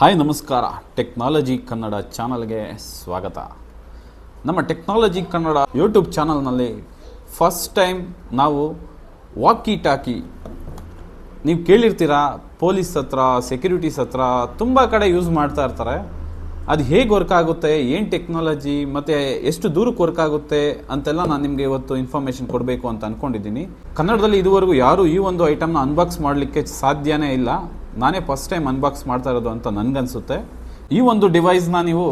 Hi, ನಮಸ್ಕಾರ. Technology Kannada ಚಾನಲ್ಗೆ ಸ್ವಾಗತ. ನಮ್ಮ ಟೆಕ್ನಾಲಜಿ ಕನ್ನಡ ಯೂಟ್ಯೂಬ್ ಚಾನಲ್ನಲ್ಲಿ ಫಸ್ಟ್ ಟೈಮ್ ನಾವು ವಾಕಿ ಟಾಕಿ. ನೀವು ಕೇಳಿರ್ತೀರಾ, ಪೊಲೀಸ್ ಹತ್ರ, ಸೆಕ್ಯೂರಿಟೀಸ್ ಹತ್ರ, ತುಂಬ ಕಡೆ ಯೂಸ್ ಮಾಡ್ತಾ ಇರ್ತಾರೆ. ಅದು ಹೇಗೆ ವರ್ಕ್ ಆಗುತ್ತೆ, ಏನು ಟೆಕ್ನಾಲಜಿ, ಮತ್ತು ಎಷ್ಟು ದೂರಕ್ಕೆ ವರ್ಕ್ ಆಗುತ್ತೆ ಅಂತೆಲ್ಲ ನಾನು ನಿಮಗೆ ಇವತ್ತು ಇನ್ಫಾರ್ಮೇಷನ್ ಕೊಡಬೇಕು ಅಂತ ಅಂದ್ಕೊಂಡಿದ್ದೀನಿ ಕನ್ನಡದಲ್ಲಿ ಇದುವರೆಗೂ ಯಾರು ಈ ಒಂದು ಐಟಮ್ನ ಅನ್ಬಾಕ್ಸ್ ಮಾಡಲಿಕ್ಕೆ ಸಾಧ್ಯನೇ ಇಲ್ಲ. ನಾನೇ ಫಸ್ಟ್ ಟೈಮ್ ಅನ್ಬಾಕ್ಸ್ ಮಾಡ್ತಾ ಇರೋದು ಅಂತ ನನಗನ್ಸುತ್ತೆ. ಈ ಒಂದು ಡಿವೈಸ್ನ ನೀವು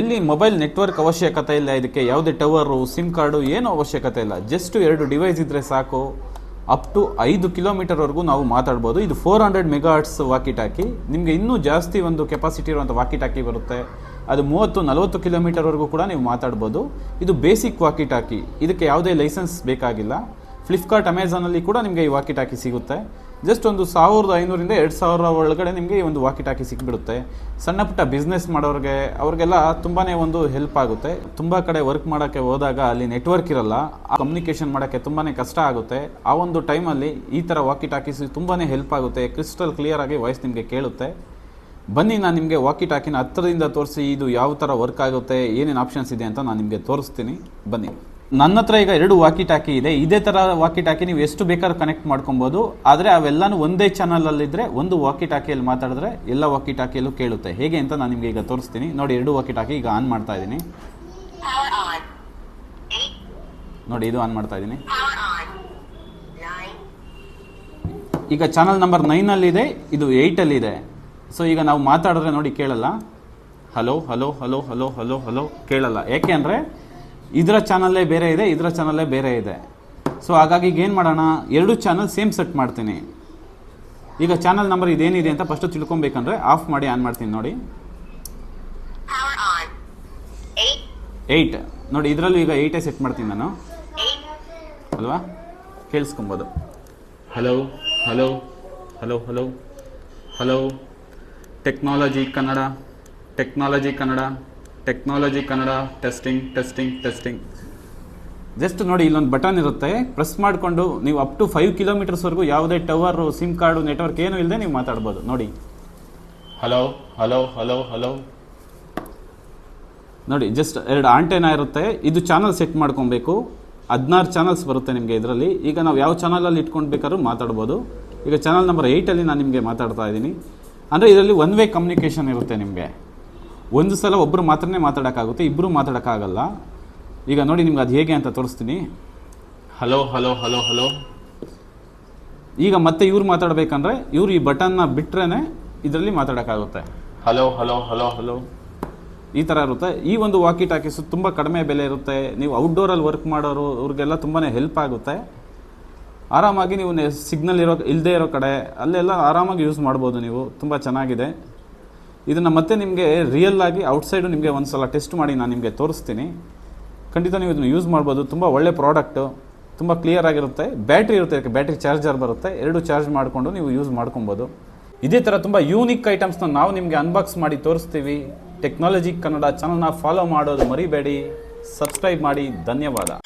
ಎಲ್ಲಿ ಮೊಬೈಲ್ ನೆಟ್ವರ್ಕ್ ಅವಶ್ಯಕತೆ ಇಲ್ಲ, ಇದಕ್ಕೆ ಯಾವುದೇ ಟವರು ಸಿಮ್ ಕಾರ್ಡು ಏನೂ ಅವಶ್ಯಕತೆ ಇಲ್ಲ. ಜಸ್ಟ್ ಎರಡು ಡಿವೈಸ್ ಇದ್ದರೆ ಸಾಕು. ಅಪ್ ಟು ಐದು ಕಿಲೋಮೀಟರ್ವರೆಗೂ ನಾವು ಮಾತಾಡ್ಬೋದು. ಇದು ಫೋರ್ ಹಂಡ್ರೆಡ್ ಮೆಗಾಟ್ಸ್ ವಾಕಿ ಟಾಕಿ ನಿಮಗೆ ಇನ್ನೂ ಜಾಸ್ತಿ ಒಂದು ಕೆಪಾಸಿಟಿ ಇರುವಂಥ ವಾಕಿಟಾಕಿ ಬರುತ್ತೆ. ಅದು ಮೂವತ್ತು, ನಲವತ್ತು ಕಿಲೋಮೀಟರ್ವರೆಗೂ ಕೂಡ ನೀವು ಮಾತಾಡ್ಬೋದು. ಇದು ಬೇಸಿಕ್ ವಾಕಿಟಾಕಿ ಇದಕ್ಕೆ ಯಾವುದೇ ಲೈಸೆನ್ಸ್ ಬೇಕಾಗಿಲ್ಲ. ಫ್ಲಿಪ್ಕಾರ್ಟ್ ಅಮೆಝಾನಲ್ಲಿ ಕೂಡ ನಿಮಗೆ ಈ ವಾಕಿಟಾಕಿ ಸಿಗುತ್ತೆ. ಜಸ್ಟ್ ಒಂದು ಸಾವಿರದ ಐನೂರಿಂದ ಎರಡು ಸಾವಿರ ಒಳಗಡೆ ನಿಮಗೆ ಈ ಒಂದು ವಾಕಿ ಟಾಕಿ ಸಿಕ್ಬಿಡುತ್ತೆ. ಸಣ್ಣ ಪುಟ್ಟ ಬಿಸ್ನೆಸ್ ಮಾಡೋರಿಗೆ, ಅವ್ರಿಗೆಲ್ಲ ತುಂಬಾ ಒಂದು ಹೆಲ್ಪ್ ಆಗುತ್ತೆ. ತುಂಬ ಕಡೆ ವರ್ಕ್ ಮಾಡೋಕ್ಕೆ ಹೋದಾಗ ಅಲ್ಲಿ ನೆಟ್ವರ್ಕ್ ಇರಲ್ಲ. ಕಮ್ಯುನಿಕೇಷನ್ ಮಾಡೋಕ್ಕೆ ತುಂಬಾ ಕಷ್ಟ ಆಗುತ್ತೆ. ಆ ಒಂದು ಟೈಮಲ್ಲಿ ಈ ಥರ ವಾಕಿ ಟಾಕೀಸ್ ತುಂಬಾ ಹೆಲ್ಪ್ ಆಗುತ್ತೆ. ಕ್ರಿಸ್ಟಲ್ ಕ್ಲಿಯರ್ ಆಗಿ ವಾಯ್ಸ್ ನಿಮಗೆ ಕೇಳುತ್ತೆ. ಬನ್ನಿ ನಾನು ನಿಮಗೆ ವಾಕಿ ಟಾಕಿನ ಹತ್ತಿರದಿಂದ ತೋರಿಸಿ ಇದು ಯಾವ ಥರ ವರ್ಕ್ ಆಗುತ್ತೆ, ಏನೇನು ಆಪ್ಷನ್ಸ್ ಇದೆ ಅಂತ ನಾನು ನಿಮಗೆ ತೋರಿಸ್ತೀನಿ. ಬನ್ನಿ. ನನ್ನ ಹತ್ರ ಈಗ ಎರಡು ವಾಕಿ ಟಾಕಿ ಇದೆ. ಇದೇ ಥರ ವಾಕಿ ಟಾಕಿ ನೀವು ಎಷ್ಟು ಬೇಕಾದ್ರೂ ಕನೆಕ್ಟ್ ಮಾಡ್ಕೊಬೋದು. ಆದರೆ ಅವೆಲ್ಲನೂ ಒಂದೇ ಚಾನಲಲ್ಲಿದ್ದರೆ ಒಂದು ವಾಕಿ ಟಾಕಿಯಲ್ಲಿ ಮಾತಾಡಿದ್ರೆ ಎಲ್ಲ ವಾಕಿ ಟಾಕಿಯಲ್ಲೂ ಕೇಳುತ್ತೆ. ಹೇಗೆ ಅಂತ ನಾನು ನಿಮಗೆ ಈಗ ತೋರಿಸ್ತೀನಿ. ನೋಡಿ ಎರಡು ವಾಕಿ ಟಾಕಿ ಈಗ ಆನ್ ಮಾಡ್ತಾ ಇದ್ದೀನಿ. ನೋಡಿ ಇದು ಆನ್ ಮಾಡ್ತಾ ಇದ್ದೀನಿ. ಈಗ ಚಾನಲ್ ನಂಬರ್ ನೈನಲ್ಲಿದೆ ಇದು ಏಯ್ಟಲ್ಲಿದೆ ಸೊ ಈಗ ನಾವು ಮಾತಾಡಿದ್ರೆ ನೋಡಿ ಕೇಳಲ್ಲ. Hello hello hello hello hello hello ಕೇಳಲ್ಲ. ಯಾಕೆ ಅಂದರೆ ಇದರ ಚಾನಲ್ಲೇ ಬೇರೆ ಇದೆ ಇದರ ಚಾನಲ್ಲೇ ಬೇರೆ ಇದೆ. ಸೊ ಹಾಗಾಗಿ ಈಗ ಏನು ಮಾಡೋಣ ಎರಡು ಚಾನಲ್ ಸೇಮ್ ಸೆಟ್ ಮಾಡ್ತೀನಿ. ಈಗ ಚಾನಲ್ ನಂಬರ್ ಇದೇನಿದೆ ಅಂತ ಫಸ್ಟು ತಿಳ್ಕೊಬೇಕಂದ್ರೆ ಆಫ್ ಮಾಡಿ ಆನ್ ಮಾಡ್ತೀನಿ ನೋಡಿ. ಏಯ್ಟ್ ನೋಡಿ ಇದರಲ್ಲೂ ಈಗ ಏಯ್ಟೇ ಸೆಟ್ ಮಾಡ್ತೀನಿ ನಾನು. ಅಲ್ವಾ? ಕೇಳಿಸ್ಕೊಬೋದು. Hello hello hello hello hello technology Kannada technology Kannada technology Kannada testing testing testing just ನೋಡಿ ಇಲ್ಲೊಂದು ಬಟನ್ ಇರುತ್ತೆ. ಪ್ರೆಸ್ ಮಾಡಿಕೊಂಡು ನೀವು ಅಪ್ ಟು ಫೈವ್ ಕಿಲೋಮೀಟರ್ಸ್ವರೆಗೂ ಯಾವುದೇ ಟವರ್ ಸಿಮ್ ಕಾರ್ಡು ನೆಟ್ವರ್ಕ್ ಏನೂ ಇಲ್ಲದೆ ನೀವು ಮಾತಾಡ್ಬೋದು. ನೋಡಿ. ಹಲೋ ಹಲೋ ಹಲೋ ಹಲೋ ನೋಡಿ ಜಸ್ಟ್ ಎರಡು ಆಂಟೆನಾ ಇರುತ್ತೆ. ಇದು ಚಾನಲ್ ಸೆಟ್ ಮಾಡ್ಕೊಬೇಕು. ಹದಿನಾರು ಚಾನಲ್ಸ್ ಬರುತ್ತೆ ನಿಮಗೆ ಇದರಲ್ಲಿ. ಈಗ ನಾವು ಯಾವ ಚಾನಲಲ್ಲಿ ಇಟ್ಕೊಂಡು ಬೇಕಾದ್ರೂ ಮಾತಾಡ್ಬೋದು. ಈಗ ಚಾನಲ್ ನಂಬರ್ ಏಯ್ಟಲ್ಲಿ ನಾನು ನಿಮಗೆ ಮಾತಾಡ್ತಾ ಇದ್ದೀನಿ. ಅಂದರೆ ಇದರಲ್ಲಿ ಒನ್ ವೇ ಕಮ್ಯುನಿಕೇಷನ್ ಇರುತ್ತೆ ನಿಮಗೆ. ಒಂದು ಸಲ ಒಬ್ಬರು ಮಾತ್ರನೇ ಮಾತಾಡೋಕ್ಕಾಗುತ್ತೆ ಇಬ್ಬರು ಮಾತಾಡೋಕ್ಕಾಗಲ್ಲ. ಈಗ ನೋಡಿ ನಿಮ್ಗೆ ಅದು ಹೇಗೆ ಅಂತ ತೋರಿಸ್ತೀನಿ. Hello hello hello hello. ಈಗ ಮತ್ತೆ ಇವ್ರು ಮಾತಾಡಬೇಕಂದ್ರೆ ಇವ್ರು ಈ ಬಟನ್ನ ಬಿಟ್ರೇ ಇದರಲ್ಲಿ ಮಾತಾಡೋಕ್ಕಾಗುತ್ತೆ. Hello hello hello hello. ಈ ಥರ ಇರುತ್ತೆ. ಈ ಒಂದು ವಾಕಿ ಟಾಕೀಸು ತುಂಬ ಕಡಿಮೆ ಬೆಲೆ ಇರುತ್ತೆ. ನೀವು ಔಟ್ಡೋರಲ್ಲಿ ವರ್ಕ್ ಮಾಡೋರು ಅವ್ರಿಗೆಲ್ಲ ತುಂಬಾ ಹೆಲ್ಪ್ ಆಗುತ್ತೆ. ಆರಾಮಾಗಿ ನೀವು ಸಿಗ್ನಲ್ ಇರೋ ಇಲ್ಲದೆ ಇರೋ ಕಡೆ ಅಲ್ಲೆಲ್ಲ ಆರಾಮಾಗಿ ಯೂಸ್ ಮಾಡ್ಬೋದು ನೀವು. ತುಂಬ ಚೆನ್ನಾಗಿದೆ. ಇದನ್ನು ಮತ್ತೆ ನಿಮಗೆ ರಿಯಲ್ ಆಗಿ ಔಟ್ಸೈಡು ನಿಮಗೆ ಒಂದು ಸಲ ಟೆಸ್ಟ್ ಮಾಡಿ ನಾನು ನಿಮಗೆ ತೋರಿಸ್ತೀನಿ. ಖಂಡಿತ ನೀವು ಇದನ್ನು ಯೂಸ್ ಮಾಡ್ಬೋದು. ತುಂಬ ಒಳ್ಳೆ ಪ್ರಾಡಕ್ಟು ತುಂಬ ಕ್ಲಿಯರ್ ಆಗಿರುತ್ತೆ. ಬ್ಯಾಟ್ರಿ ಇರುತ್ತೆ, ಇದಕ್ಕೆ ಬ್ಯಾಟ್ರಿ ಚಾರ್ಜರ್ ಬರುತ್ತೆ. ಎರಡು ಚಾರ್ಜ್ ಮಾಡಿಕೊಂಡು ನೀವು ಯೂಸ್ ಮಾಡ್ಕೊಬೋದು. ಇದೇ ಥರ ತುಂಬ ಯೂನಿಕ್ ಐಟಮ್ಸ್ನ ನಾವು ನಿಮಗೆ ಅನ್ಬಾಕ್ಸ್ ಮಾಡಿ ತೋರಿಸ್ತೀವಿ. ಟೆಕ್ನಾಲಜಿ ಕನ್ನಡ ಚಾನಲ್ನ ಫಾಲೋ ಮಾಡೋದು ಮರಿಬೇಡಿ. ಸಬ್ಸ್ಕ್ರೈಬ್ ಮಾಡಿ. ಧನ್ಯವಾದ.